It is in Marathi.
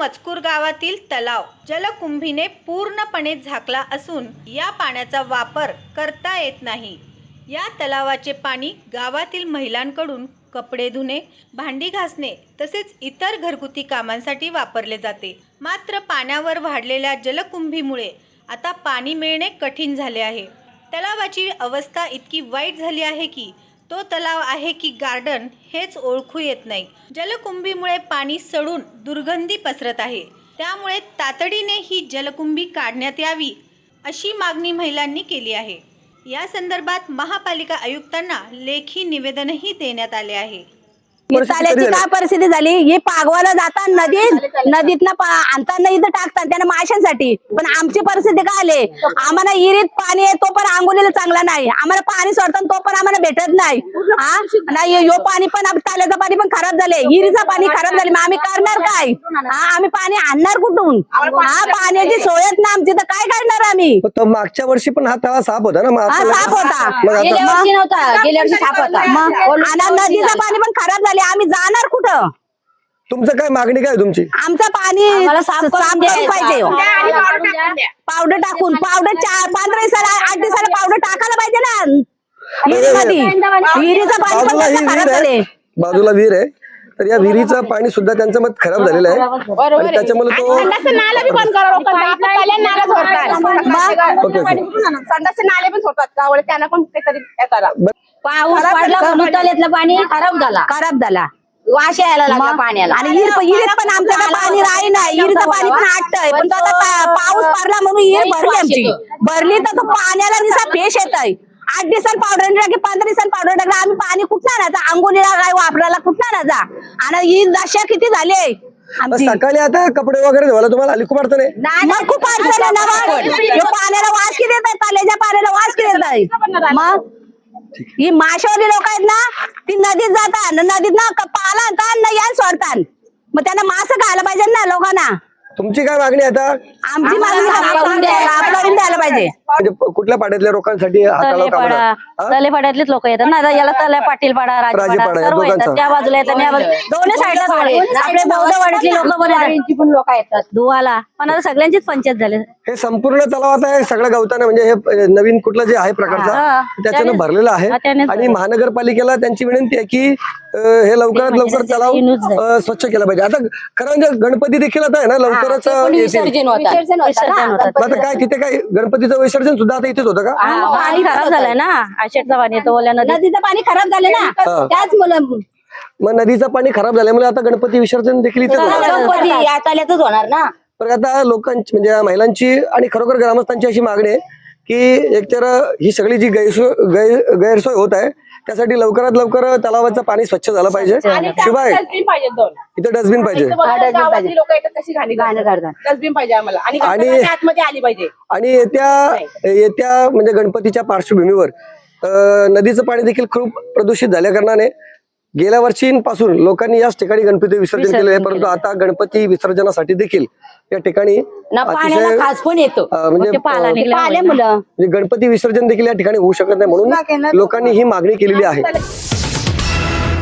मजकूर गावातील तलाव जलकुंभीने पूर्णपणे झाकला असून या पाण्याचा वापर करता येत नाही. या तलावाचे पाणी गावातील महिलांकडून कपडे धुणे भांडी घासणे तसेच इतर घरगुती कामांसाठी वापरले जाते. मात्र पाण्यावर वाढलेल्या जलकुंभीमुळे आता पाणी मिळणे कठीण झाले आहे. तलावाची अवस्था इतकी वाईट झाली आहे की तो तलाव आहे की गार्डन हेच ओळखू येत नाही. जलकुंभीमुळे पाणी सडून दुर्गंधी पसरत आहे. त्यामुळे तातडीने ही जलकुंभी काढण्यात यावी अशी मागणी महिलांनी केली आहे. या संदर्भात महापालिका आयुक्तांना लेखी निवेदनही देण्यात आले आहे. चाल्याची काय परिस्थिती झाली? ही पागवाला जातात नदीत नदीतनं आणताना इथं टाकतात त्यांना माशांसाठी. पण आमची परिस्थिती काय आली? आम्हाला इरीत पाणी आहे तो पण आंघोळीला चांगला नाही. आम्हाला पाणी सोडतात तो पण आम्हाला भेटत नाही. हा नाही यो पाणी पण चाल्याचं पाणी पण खराब झाले इरीचं पाणी खराब झाले मग आम्ही करणार काय? हा आम्ही पाणी आणणार कुठून? हा पाण्याची सोयच ना आमची. तर काय करणार आम्ही? तो मागच्या वर्षी पण हा तळा साफ होता ना? हा साफ होता. गेल्या वर्षी नव्हता. गेल्या वर्षी साफ होता. मग नदीचं पाणी पण खराब झाले आम्ही जाणार कुठं? तुमचं काय मागणी काय तुमची? आमचं पाणी साफ करून पाहिजे पावडर टाकून पावडर चार पंधरा दिवसाला आठ दिवसाला पावडर टाकायला पाहिजे ना. विहिरीमध्ये. विहिरीचं पाणी पण बाजूला ही कसं खराब विहीर झाले आहे. बाजूला विहीर आहे. तर या विहिरीचं पाणी सुद्धा त्यांचं मत खराब झालेलं आहे. आणि त्याच्यामुळे तो नाला बी बंद करा लोकांना. आता पहिल्या नाला सोडतात. संडासचे नाले पण सोडतात गावाला त्यांना पण काहीतरी हे करा. पाऊस पडला म्हणून तळ्यातलं पाणी खराब झाला. खराब झाला. वाश यायला लागला पाण्याला. आणि हिर हिरीत पण पाणी राही नाही. हिरीचं पाणी पण आटतंय. पण तो आता पा- पाऊस पडला म्हणून हिर भरली आमची. भरली तर तो पाण्याला निसा फेश येत आहे आठ दिवसांनी पावडर टाकली पंधरा दिवसांनी पावडर टाकली आम्ही पाणी कुठं आणायचं? आंघोळीला काय वापरायला कुठं आणायचा? आणि ही दशा किती झाली आमची. सकाळी आता कपडे वगैरे धुवायला तुम्हाला आली खूप अडचण आहे. मग खूप अडचण आहे ना मग. पाण्याला वास किती येत आहे पाल्याच्या पाण्याला वास किती येत आहे मग? ही माशावरी लोक आहेत ना ती नदीत जातात. न नदीत ना पाला आणतात न यान सोडतात. मग त्यांना मास खायला पाहिजे ना लोकांना. तुमची काय मागणी आहे आता? आमची मागणी द्यायला द्यायला पाहिजे. म्हणजे कुठल्या पाड्यातल्या लोकांसाठी हा? तलेपाडा तलेपाड्यातलेच लोक येतात ना आता याला तले पाटील पाडा राजेपाडा राजपाडा या सर्व येतात. दोघांचा. त्या बाजूला येतात या बाजूला दोन्ही साईडला आपले बौद्धवाडीतली लोक पण येतात पण लोक येतात. धुवाला पण आता सगळ्यांचीच पंचायत झाले. हे संपूर्ण तलाव आता हे सगळं गवतानं म्हणजे हे नवीन कुठलं जे आहे प्रकारचा. त्याच्यानं भरलेलं आहे. हा, आणि. महानगरपालिकेला त्यांची विनंती आहे की हे लवकरात लवकर तलाव स्वच्छ केला पाहिजे. आता खरं म्हणजे गणपती देखील आता आहे ना लवकरच आता काय तिथे काय गणपतीचं विसर्जन सुद्धा आता इथेच होतं का? पाणी खराब झालंय ना. आषाढचं पाणी येतं नदीचं पाणी खराब झालं ना. त्याच मुलं मग नदीचं पाणी खराब झाल्यामुळे आता गणपती विसर्जन देखील तल्यातच होणार ना. पण आता लोकांची म्हणजे महिलांची आणि खरोखर ग्रामस्थांची अशी मागणी आहे की एकतर ही सगळी जी गैरसोय गैर गैरसोय होत आहे त्यासाठी लवकरात लवकर तलावाचं पाणी स्वच्छ झालं पाहिजे. आणि शिवाय डस्टबिन पाहिजे दोन. इथे डस्टबिन पाहिजे. आणि आणि- गणपती आतमध्ये आली पाहिजे. आणि येत्या येत्या म्हणजे गणपतीच्या पार्श्वभूमीवर नदीचं पाणी देखील खूप प्रदूषित झाल्या कारणाने गेल्या वर्षीपासून लोकांनी याच ठिकाणी गणपती विसर्जन केलेलं आहे परंतु आता गणपती विसर्जनासाठी देखील या ठिकाणी अतिशय म्हणजे म्हणजे गणपती विसर्जन देखील या ठिकाणी होऊ शकत नाही म्हणून लोकांनी ही मागणी केलेली आहे.